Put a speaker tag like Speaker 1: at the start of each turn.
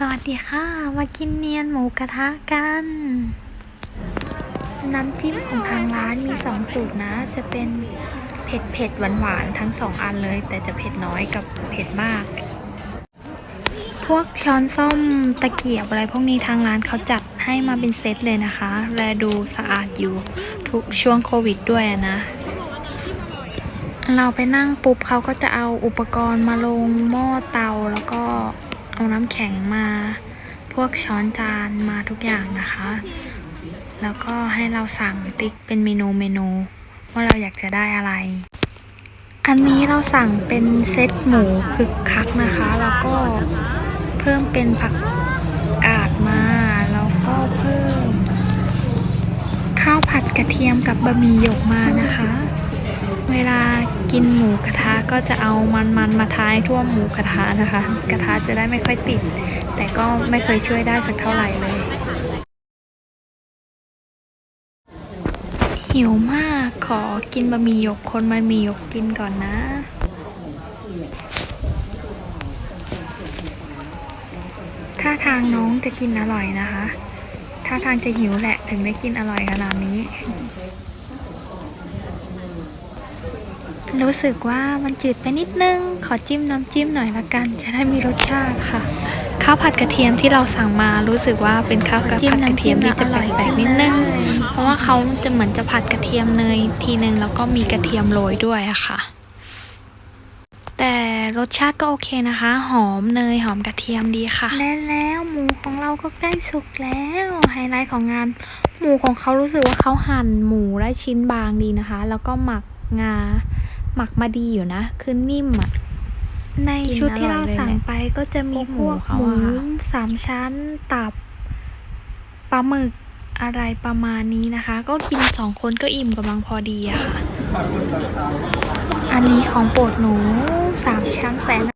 Speaker 1: สวัสดีค่ะ มากินเนียนหมูกระทะกัน น้ำจิ้มของทางร้านมีสองสูตรนะ จะเป็นเผ็ดเผ็ดหวานหวานทั้งสองอันเลย แต่จะเผ็ดน้อยกับเผ็ดมาก พวกช้อนส้อมตะเกียบอะไรพวกนี้ทางร้านเขาจัดให้มาเป็นเซตเลยนะคะ แลดูสะอาดอยู่ทุกช่วงโควิดด้วยนะ เราไปนั่งปุ๊บเขาก็จะเอาอุปกรณ์มาลงหม้อเตาแล้วก็ น้ำแข็งมา พวกช้อนจานมาทุกอย่างนะคะ แล้วก็ให้เราสั่งติ๊กเป็นเมนูเมนูว่าเราอยากจะได้อะไร อันนี้เราสั่งเป็นเซตหมูคึกคักนะคะ แล้วก็เพิ่มเป็นผักกาดมา แล้วก็เพิ่ม ข้าวผัดกระเทียมกับบะหมี่หยกมานะคะ เวลากินหมูกระทะก็จะเอามันมันมาทายทั่วหมูกระทะนะคะ กระทะจะได้ไม่ค่อยติด แต่ก็ไม่เคยช่วยได้สักเท่าไหร่เลย หิวมากขอกินบะหมี่หยกคนบะหมี่หยกกินก่อนนะถ้าทางน้องจะกินอร่อยนะคะถ้าทางจะหิวแหละถึงได้กินอร่อยขนาดนี้ รู้สึกว่ามันจืดไปนิดนึง ขอจิ้มน้ำจิ้มหน่อยละกัน จะได้มีรสชาติค่ะ ข้าวผัดกระเทียมที่เราสั่งมารู้สึกว่าเป็นข้าวผัดกระเทียมที่จะแปลกๆนิดนึง เพราะว่าเขาจะเหมือนจะผัดกระเทียมเนยทีนึงแล้วก็มีกระเทียมโรยด้วยอะค่ะ แต่รสชาติก็โอเคนะคะ หอมเนยหอมกระเทียมดีค่ะ และแล้วหมูของเราก็ใกล้สุกแล้วไฮไลท์ของงาน หมูของเขารู้สึกว่าเขาหั่นหมูได้ชิ้นบางดีนะคะ แล้วก็หมัก งา หมักมาดีอยู่นะ คือนิ่มอะ ในชุดที่เราสั่งไปก็จะมีพวกหมูสามชั้นตับปลาหมึกอะไรประมาณนี้นะคะ ก็กินสองคนก็อิ่มกำลังพอดีอะค่ะ อันนี้ของโปรดหนูสามชั้นแสน